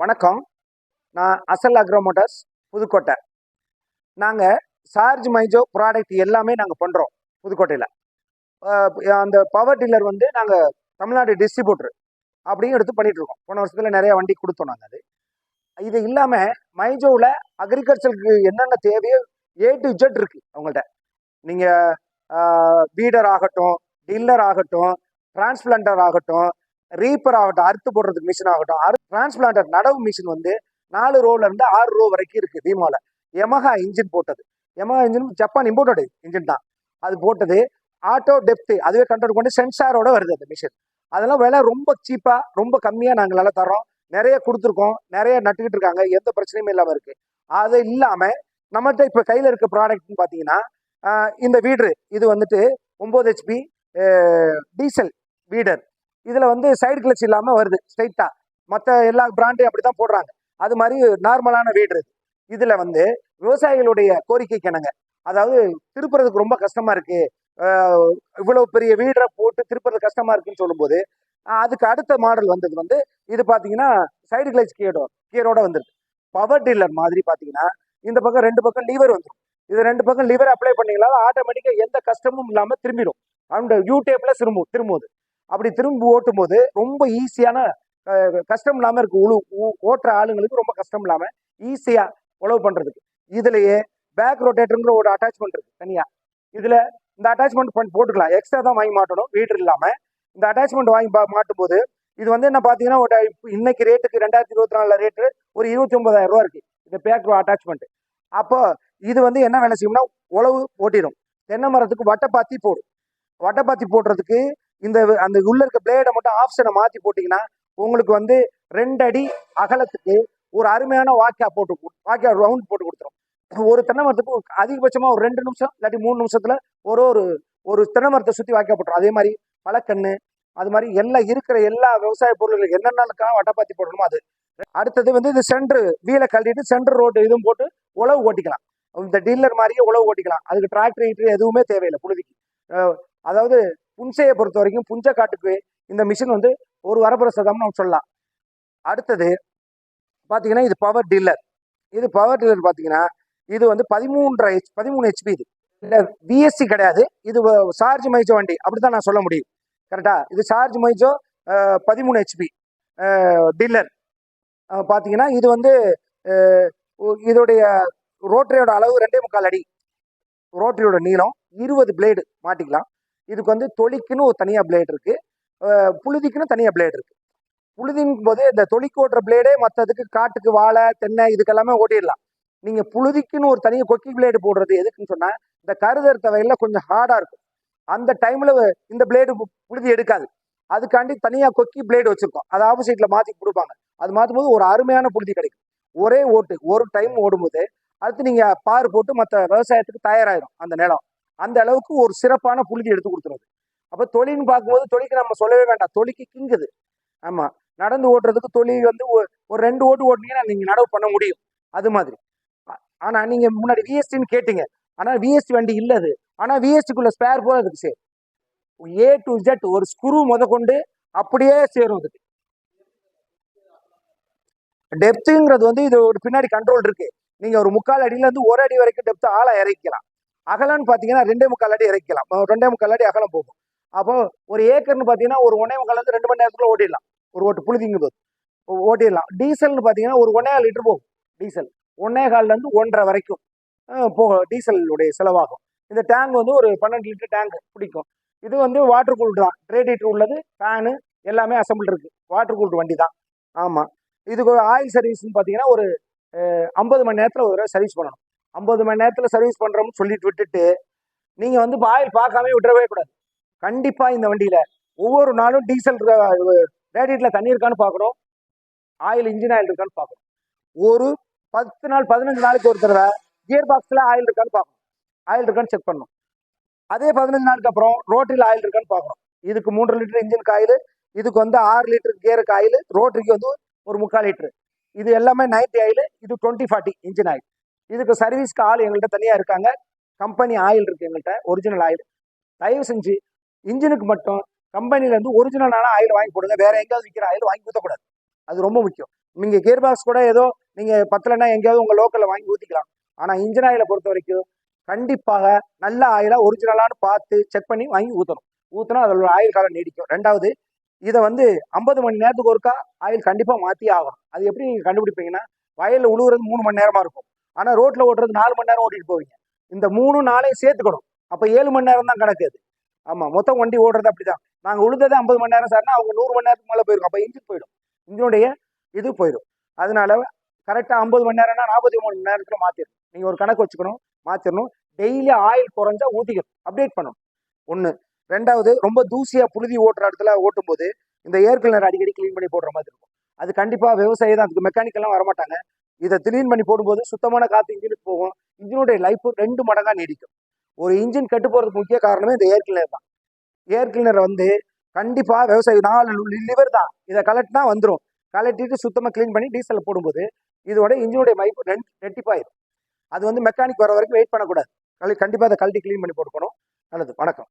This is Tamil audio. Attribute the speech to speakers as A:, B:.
A: வணக்கம். நான் அசல் அக்ரோமோட்டர்ஸ் புதுக்கோட்டை. நாங்கள் சார்ஜ் மைஜோ ப்ராடக்ட் எல்லாமே நாங்கள் பண்ணுறோம் புதுக்கோட்டையில். அந்த பவர் டீலர் வந்து நாங்கள் தமிழ்நாடு டிஸ்ட்ரிபியூட்டர் அப்படியும் எடுத்து பண்ணிகிட்ருக்கோம் போன வருஷத்தில் நிறையா வண்டி கொடுத்தோம் நாங்கள் அது. இது இல்லாமல் மைஜோவில் அக்ரிகல்ச்சருக்கு என்னென்ன தேவையோ ஏ டு ஜெட் இருக்குது அவங்கள்ட்ட. நீங்கள் பீடர் ஆகட்டும் டில்லர் ஆகட்டும் டிரான்ஸ்பிளண்டர் ஆகட்டும் ரீப்பர் ஆகட்டும் அறுத்து போடுறதுக்கு மிஷின் ஆகட்டும் அறு டிரான்ஸ்பிளான்டர் நடவு மிஷின் வந்து நாலு ரோல இருந்து ஆறு ரோ வரைக்கும் இருக்கு தீமால எமஹா இன்ஜின் போட்டது. Yamaha engine Japan imported engine தான். அது போட்டது. ஆட்டோ டெப்த்து அதுவே கண்ட்ரோல் கொண்டு சென்சாரோட வருது அந்த மிஷின் அதெல்லாம் விலை ரொம்ப சீப்பா ரொம்ப கம்மியா நாங்களால தரோம் நிறைய கொடுத்துருக்கோம். நிறைய நட்டுக்கிட்டு இருக்காங்க. எந்த பிரச்சனையும் இல்லாம இருக்கு. அது இல்லாம நம்மகிட்ட இப்ப கையில இருக்க ப்ராடக்ட்னு பாத்தீங்கன்னா இந்த வீடரு இது வந்துட்டு ஒன்பது ஹெச்பி டீசல் வீடர். இதில் வந்து சைடு கிளச் இல்லாமல் வருது ஸ்ட்ரைட்டாக மற்ற எல்லா பிராண்டையும் அப்படிதான் போடுறாங்க. அது மாதிரி நார்மலான வீடு இது இதில் வந்து விவசாயிகளுடைய கோரிக்கை கிணங்க அதாவது திருப்புறதுக்கு ரொம்ப கஷ்டமாக இருக்குது இவ்வளோ பெரிய வீடரை போட்டு திருப்புறது கஷ்டமாக இருக்குன்னு சொல்லும்போது அதுக்கு அடுத்த மாடல் வந்தது வந்து இது பார்த்தீங்கன்னா சைடு கிளச் கியரோட கியரோட வந்துருக்கு. பவர் டீலர் மாதிரி பார்த்தீங்கன்னா இந்த பக்கம் ரெண்டு பக்கம் லீவர் வந்துடும் இது ரெண்டு பக்கம் லிவர் அப்ளை பண்ணிங்களால ஆட்டோமேட்டிக்காக எந்த கஷ்டமும் இல்லாமல் திரும்பிடும் அந்த யூ டேப்பில் திரும்பும் திரும்புது அப்படி திரும்பி ஓட்டும் போது ரொம்ப ஈஸியான கஷ்டம் இல்லாம இருக்கு. உழு ஊ- ஓட்டுற ஆளுங்களுக்கு ரொம்ப கஷ்டம் இல்லாம ஈஸியா உழவு பண்றதுக்கு. இதுலயே பேக் ரொட்டேட்டருங்கிற ஒரு அட்டாச்மெண்ட் இருக்கு தனியா. இதுல இந்த அட்டாச்மெண்ட் பண்ணி போட்டுக்கலாம். எக்ஸ்ட்ரா தான் வாங்கி மாட்டணும் வீடு இல்லாம. இந்த அட்டாச்மெண்ட் வாங்கி மாட்டும் போது இது வந்து என்ன பாத்தீங்கன்னா ஒரு இன்னைக்கு ரேட்டுக்கு ரெண்டாயிரத்தி இருபத்தி நாலுல ரேட்டு ஒரு இருபத்தி ஒன்பதாயிரம் ரூபா இருக்கு. இந்த பேக் அட்டாச்மெண்ட் அப்போ இது வந்து என்ன வேலை செய்யும்னா உழவு ஓட்டிடும். தென்னை மரத்துக்கு வட்டைப்பாத்தி போடும். வட்டைப்பாத்தி போடுறதுக்கு இந்த அந்த உள்ள இருக்க பிளேடை மட்டும் ஆப்ஷனை மாத்தி போட்டீங்கன்னா உங்களுக்கு வந்து ரெண்டு அடி அகலத்துக்கு ஒரு அருமையான வாக்கியா போட்டு வாக்கியா ரவுண்ட் போட்டு கொடுத்துரும். ஒரு தென்னை மரத்துக்கு அதிகபட்சமா ஒரு ரெண்டு நிமிஷம் இல்லாட்டி மூணு நிமிஷத்துல ஒரு ஒரு ஒரு தென்னை மரத்தை சுத்தி வாக்கியா போட்டுரும். அதே மாதிரி பழக்கண்ணு அது மாதிரி எல்லாம் இருக்கிற எல்லா விவசாய பொருள்களுக்கு என்னென்னக்காக வட்டைப்பாத்தி போடணுமோ அது. அடுத்தது வந்து இது சென்ட்ரு வீலை கழட்டிட்டு சென்டர் ரோடு இதுவும் போட்டு உழவு ஓட்டிக்கலாம். இந்த டீலர் மாதிரியே உழவு ஓட்டிக்கலாம். அதுக்கு டிராக்டர் ஹீட்டர் எதுவுமே தேவையில்லை புழுதிக்கு. அதாவது புன்சையை பொறுத்த வரைக்கும் புஞ்ச காட்டுக்கு இந்த மிஷின் வந்து ஒரு வரப்புற சதம்னு நம்ம சொல்லலாம். அடுத்தது பார்த்தீங்கன்னா இது பவர் டில்லர் இது பவர் டில்லர் பார்த்தீங்கன்னா இது வந்து பதிமூன்றரை ஹெச் பதிமூணு ஹெச்பி இது. இல்லை பிஎஸ்சி கிடையாது. இது சார்ஜ் மைஜோ வண்டி. அப்படிதான் நான் சொல்ல முடியும். கரெக்டாக இது சார்ஜ் மைஜோ பதிமூணு ஹெச்பி டில்லர் பார்த்தீங்கன்னா இது வந்து இதோடைய ரோட்டரியோட அளவு ரெண்டே முக்கால் அடி. ரோட்டரியோட நீளம் இருபது பிளேடு மாட்டிக்கலாம். இதுக்கு வந்து தொளிக்குன்னு ஒரு தனியாக பிளேட் இருக்குது புழுதிக்குன்னு தனியாக பிளேட் இருக்குது புழுதின் போது இந்த தொளிக்கு ஓட்டுற பிளேடே மற்றதுக்கு காட்டுக்கு வாழை தென்னை இதுக்கெல்லாமே ஓட்டிடலாம். நீங்கள் புழுதிக்குன்னு ஒரு தனியாக கொக்கி பிளேடு போடுறது எதுக்குன்னு சொன்னால் இந்த கருதறுத்த வகையில் கொஞ்சம் ஹார்டாக இருக்கும். அந்த டைமில் இந்த பிளேடு புழுதி எடுக்காது. அதுக்காண்டி தனியாக கொக்கி பிளேடு வச்சுருக்கோம். அதை ஆப்போசிட்டில் மாற்றி கொடுப்பாங்க. அது மாற்றும் போது ஒரு அருமையான புழுதி கிடைக்கும். ஒரே ஓட்டு. ஒரு டைம் ஓடும்போது அடுத்து நீங்கள் பார் போட்டு மற்ற விவசாயத்துக்கு தயாராகிடும் அந்த நிலம். அந்த அளவுக்கு ஒரு சிறப்பான புழுதி எடுத்து கொடுத்துருது அப்ப தொழில்னு பார்க்கும்போது தொழிலுக்கு நம்ம சொல்லவே வேண்டாம். தொழிக்கு கிங்குது. ஆமா. நடந்து ஓட்டுறதுக்கு தொழில் வந்து ஒரு ஒரு ரெண்டு ஓட்டு ஓட்டுனீங்கன்னா நீங்க நடவு பண்ண முடியும். அது மாதிரி. ஆனால் ஆனா நீங்க முன்னாடி விஎஸ்டின்னு கேட்டீங்க. ஆனா விஎஸ்டி வண்டி இல்லை அது. ஆனா விஎஸ்டிக்குள்ள ஸ்பேர் போல அதுக்கு சேரும் ஏ டு ஜெட் ஒரு ஸ்க்ரூ முத கொண்டு அப்படியே சேரும் அதுக்கு. டெப்த்துங்கிறது வந்து இது ஒரு பின்னாடி கண்ட்ரோல் இருக்கு. நீங்க ஒரு முக்கால் அடியில இருந்து ஒரு அடி வரைக்கும் டெப்த் ஆளை இறக்கலாம் அகலம்னு பார்த்தீங்கன்னா ரெண்டே முக்கால் அடி இறக்கலாம் ரெண்டே முக்கால் அடி அகலம் போகும். அப்போ ஒரு ஏக்கர்னு பார்த்தீங்கன்னா ஒரு ஒன்னே முக்கால் இருந்து ரெண்டு மணி நேரத்துக்குள்ள ஓட்டிடலாம். ஒரு ஓட்டு புழுதிங்கும் போது ஓட்டிடலாம். டீசல்னு பார்த்தீங்கன்னா ஒரு ஒன்னே லிட்டர் போகும். டீசல். ஒன்னே கால்லேருந்து ஒன்றரை வரைக்கும் போகும். டீசலுடைய செலவாகும். இந்த டேங்க் வந்து ஒரு பன்னெண்டு லிட்டர் டேங்க் பிடிக்கும். இது வந்து வாட்டர் கூல்டு தான். ரேடியேட்டர் உள்ளது. ஃபேனு எல்லாமே அசம்பிள் இருக்கு. வாட்டர் கூல்டு வண்டி தான். ஆமாம் இதுக்கு ஆயில் சர்வீஸ்னு பார்த்தீங்கன்னா ஒரு ஐம்பது மணி நேரத்தில் ஒரு சர்வீஸ் பண்ணணும். ஐம்பது மணி நேரத்தில் சர்வீஸ் பண்ணுறோம்னு சொல்லிட்டு விட்டுட்டு நீங்கள் வந்து இப்போ ஆயில் பார்க்காம விட்டுறவே கூடாது. கண்டிப்பாக இந்த வண்டியில் ஒவ்வொரு நாளும் டீசல் ரேடியேட்டில் தண்ணி இருக்கான்னு பார்க்கணும். ஆயில் இன்ஜின் ஆயில் இருக்கான்னு பார்க்கணும். ஒரு பத்து நாள் பதினஞ்சு நாளைக்கு ஒரு தடவை கியர் பாக்ஸில் ஆயில் இருக்கான்னு பார்க்கணும். ஆயில் இருக்கான்னு செக் பண்ணணும். அதே பதினஞ்சு நாளுக்கு அப்புறம் ரோட்டரியில் ஆயில் இருக்கான்னு பார்க்கணும். இதுக்கு மூன்று லிட்டர் இன்ஜின் ஆயில் இதுக்கு வந்து ஆறு லிட்டர் கியருக்கு ஆயில் ரோட்டரிக்கு வந்து ஒரு முக்கால் லிட்டரு இது எல்லாமே நைன்டி ஆயில் இது டுவெண்ட்டி ஃபார்ட்டி இன்ஜின் ஆயில் இதுக்கு சர்வீஸ்க்கு ஆள் எங்கள்கிட்ட தனியாக இருக்காங்க. கம்பெனி ஆயில் இருக்குது எங்கள்கிட்ட ஒரிஜினல் ஆயில் தயவு செஞ்சு இன்ஜினுக்கு மட்டும் கம்பெனிலேருந்து ஒரிஜினலான ஆயில் வாங்கி போடுங்க. வேற எங்கேயாவது விற்கிற ஆயில் வாங்கி ஊற்றக்கூடாது அது ரொம்ப முக்கியம். நீங்கள் கியர் பாக்ஸ் கூட ஏதோ நீங்கள் பத்தலைன்னா எங்கேயாவது உங்கள் லோக்கலில் வாங்கி ஊற்றிக்கலாம் ஆனால் இன்ஜின் ஆயிலை பொறுத்த வரைக்கும் கண்டிப்பாக நல்ல ஆயிலாக ஒரிஜினலானு பார்த்து செக் பண்ணி வாங்கி ஊற்றணும் ஊற்றினா அதோட ஆயுள் காலம் நீடிக்கும். ரெண்டாவது இதை வந்து ஐம்பது மணி நேரத்துக்கு ஒருக்கா ஆயில் கண்டிப்பாக மாற்றி ஆகணும். அது எப்படி நீங்கள் கண்டுபிடிப்பீங்கன்னா வயலில் உழுவுறது மூணு மணி நேரமாக இருக்கும். ஆனால் ரோட்டில் ஓட்டுறது நாலு மணி நேரம் ஓட்டிட்டு போவீங்க. இந்த மூணு நாளையும் சேர்த்துக்கணும். அப்போ ஏழு மணி நேரம் தான் கணக்கு அது. ஆமாம் மொத்தம் வண்டி ஓடுறது அப்படி தான் நாங்கள் உழுதது ஐம்பது மணி நேரம் சார்னா அவங்க நூறு மணி நேரத்துக்கு மேலே போயிருக்கும். அப்போ இன்ஜின் போயிடும். இன்ஜினுடைய இது போயிடும். அதனால கரெக்டாக ஐம்பது மணி நேரம்னா நாற்பத்தி மூணு மணி நேரத்தில் மாற்றிடணும் நீங்கள் ஒரு கணக்கு வச்சுக்கணும் மாற்றிடணும் டெய்லி ஆயில் குறைஞ்சா ஊற்றிக்கணும் அப்டேட் பண்ணணும். ஒன்று ரெண்டாவது ரொம்ப தூசியாக புழுதி ஓட்டுற இடத்துல ஓட்டும் போது இந்த ஏர் கிளீனர் அடிக்கடி க்ளீன் பண்ணி போடுற மாதிரி இருக்கும். அது கண்டிப்பாக விவசாயி தான். அதுக்கு மெக்கானிக்கெல்லாம் வரமாட்டாங்க. இதை திடீர் பண்ணி போடும்போது சுத்தமான காற்று இன்ஜினுக்கு போகும். இன்ஜினுடைய லைஃப் ரெண்டு மடங்காக நீடிக்கும். ஒரு இன்ஜின் கெட்டு போகிறதுக்கு முக்கிய காரணமே இந்த ஏர் கிளீனர் தான். ஏர் கிளீனர் வந்து கண்டிப்பாக விவசாயி நாலு லிவர் தான். இதை கலட்டினா வந்துடும் கலட்டிட்டு சுத்தமாக க்ளீன் பண்ணி டீசலில் போடும்போது இதோட இன்ஜினுடைய மைப்பு ரெண்டு ரெட்டிப்பாயிரும். அது வந்து மெக்கானிக் வர வரைக்கும் வெயிட் பண்ணக்கூடாது. கண்டிப்பாக அதை கழட்டி க்ளீன் பண்ணி போட்டுக்கணும். நல்லது. வணக்கம்.